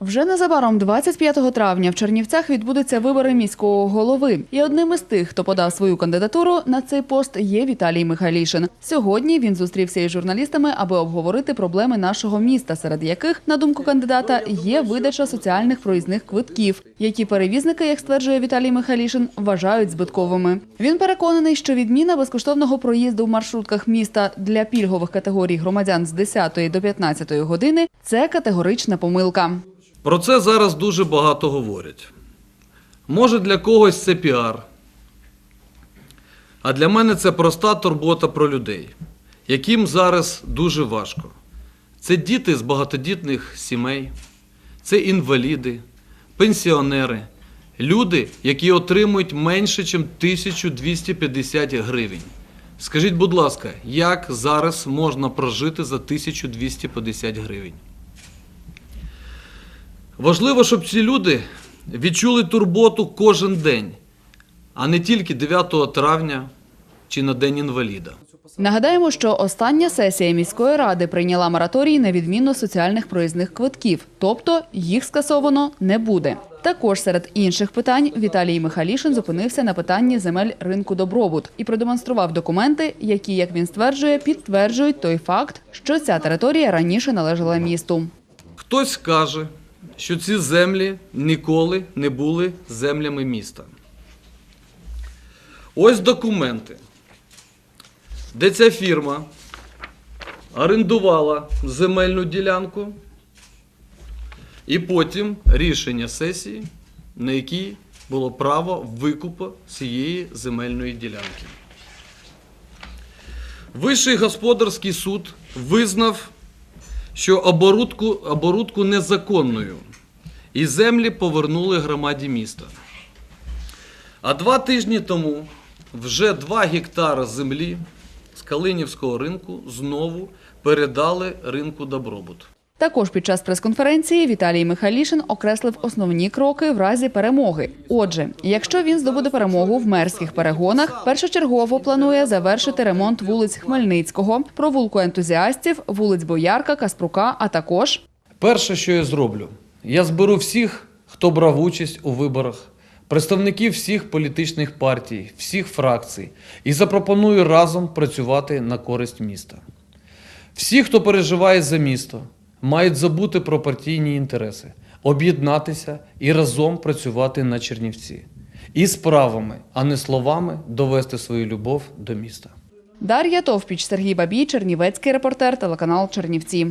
Вже незабаром, 25 травня, в Чернівцях відбудуться вибори міського голови. І одним із тих, хто подав свою кандидатуру на цей пост, є Віталій Михайлішин. Сьогодні він зустрівся із журналістами, аби обговорити проблеми нашого міста, серед яких, на думку кандидата, є видача соціальних проїзних квитків, які перевізники, як стверджує Віталій Михайлішин, вважають збитковими. Він переконаний, що відміна безкоштовного проїзду в маршрутках міста для пільгових категорій громадян з 10 до 15 години це категорична помилка. Про це зараз дуже багато говорять. Може для когось це піар. А для мене це проста турбота про людей, яким зараз дуже важко. Це діти з багатодітних сімей, це інваліди, пенсіонери, люди, які отримують менше, ніж 1250 гривень. Скажіть, будь ласка, як зараз можна прожити за 1250 гривень? Важливо, щоб ці люди відчули турботу кожен день, а не тільки 9 травня чи на День інваліда. Нагадаємо, що остання сесія міської ради прийняла мораторій на відміну соціальних проїзних квитків, тобто їх скасовано не буде. Також серед інших питань Віталій Михайлішин зупинився на питанні земель ринку добробут і продемонстрував документи, які, як він стверджує, підтверджують той факт, що ця територія раніше належала місту. Хтось каже, що ці землі ніколи не були землями міста. Ось документи, де ця фірма орендувала земельну ділянку, і потім рішення сесії, на якій було право викупу цієї земельної ділянки. Вищий господарський суд визнав що оборудку, оборудку незаконною, і землі повернули громаді міста. А два тижні тому вже два гектари землі з Калинівського ринку знову передали ринку добробут. Також під час прес-конференції Віталій Михайлішин окреслив основні кроки в разі перемоги. Отже, якщо він здобуде перемогу в мерських перегонах, першочергово планує завершити ремонт вулиць Хмельницького, провулку ентузіастів, вулиць Боярка, Каспрука, а також Перше, що я зроблю, я зберу всіх, хто брав участь у виборах, представників всіх політичних партій, всіх фракцій, і запропоную разом працювати на користь міста. Всі, хто переживає за місто, мають забути про партійні інтереси, об'єднатися і разом працювати на Чернівці. І справами, а не словами довести свою любов до міста. Дар'я Товпіч, Сергій Бабій, Чернівецький репортер, телеканал Чернівці.